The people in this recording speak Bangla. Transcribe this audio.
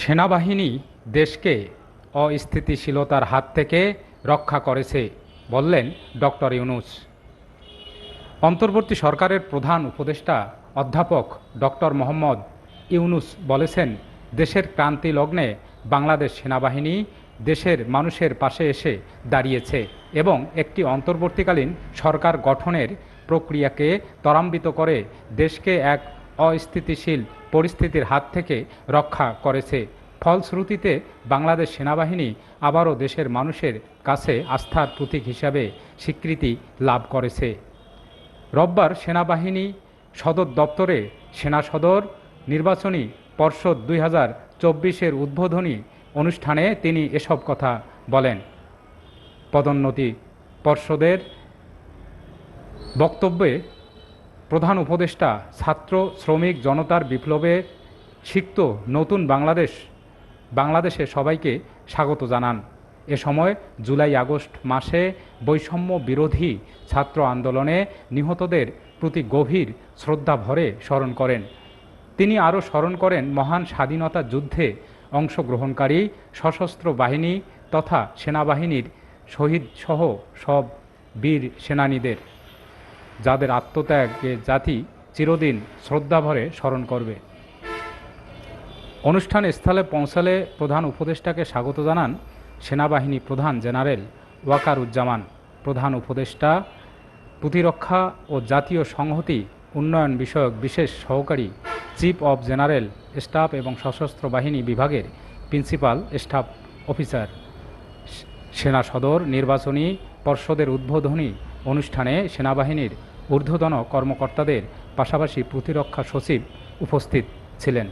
সেনাবাহিনী দেশকে অস্থিতিশীলতার হাত থেকে রক্ষা করেছে বললেন ডক্টর ইউনুস। অন্তর্বর্তী সরকারের প্রধান উপদেষ্টা অধ্যাপক ডক্টর মোহাম্মদ ইউনুস বলেছেন, দেশের ক্রান্তি লগ্নে বাংলাদেশ সেনাবাহিনী দেশের মানুষের পাশে এসে দাঁড়িয়েছে এবং একটি অন্তর্বর্তীকালীন সরকার গঠনের প্রক্রিয়াকে ত্বরান্বিত করে দেশকে এক অস্থিতিশীল পরিস্থিতির হাত থেকে রক্ষা করেছে। ফলশ্রুতিতে বাংলাদেশ সেনাবাহিনী আবারও দেশের মানুষের কাছে আস্থার প্রতীক হিসাবে স্বীকৃতি লাভ করেছে। রোববার সেনাবাহিনী সদর দপ্তরে সেনা সদর, নির্বাচনী পর্ষদ দুই হাজার চব্বিশের উদ্বোধনী অনুষ্ঠানে তিনি এসব কথা বলেন। পদোন্নতি পর্ষদের বক্তব্যে প্রধান উপদেষ্টা, ছাত্র, শ্রমিক, জনতার বিপ্লবে সিক্ত নতুন বাংলাদেশ, বাংলাদেশে সবাইকে স্বাগত জানান। এ সময় জুলাই আগস্ট মাসে বৈষম্য বিরোধী ছাত্র আন্দোলনে নিহতদের প্রতি গভীর শ্রদ্ধা ভরে স্মরণ করেন। তিনি আরও স্মরণ করেন মহান স্বাধীনতা যুদ্ধে অংশগ্রহণকারী, সশস্ত্র বাহিনী তথা সেনাবাহিনীর শহীদ সহ সব বীর সেনানীদের। যাদের আত্মত্যাগকে জাতি চিরদিন শ্রদ্ধাভরে স্মরণ করবে। অনুষ্ঠান স্থলে পৌঁছালে প্রধান উপদেষ্টাকে স্বাগত জানান সেনাবাহিনী প্রধান জেনারেল ওয়াকারুজ্জামান। প্রধান উপদেষ্টা, প্রতিরক্ষা ও জাতীয় সংহতি উন্নয়ন বিষয়ক বিশেষ সহকারী চিফ অব জেনারেল স্টাফ এবং সশস্ত্র বাহিনী বিভাগের প্রিন্সিপাল স্টাফ অফিসার। সেনা সদর নির্বাচনী পর্ষদের উদ্বোধনী অনুষ্ঠানে সেনাবাহিনীর ঊর্ধ্বতন কর্মকর্তাদের পাশাপাশি প্রতিরক্ষা সচিব উপস্থিত ছিলেন।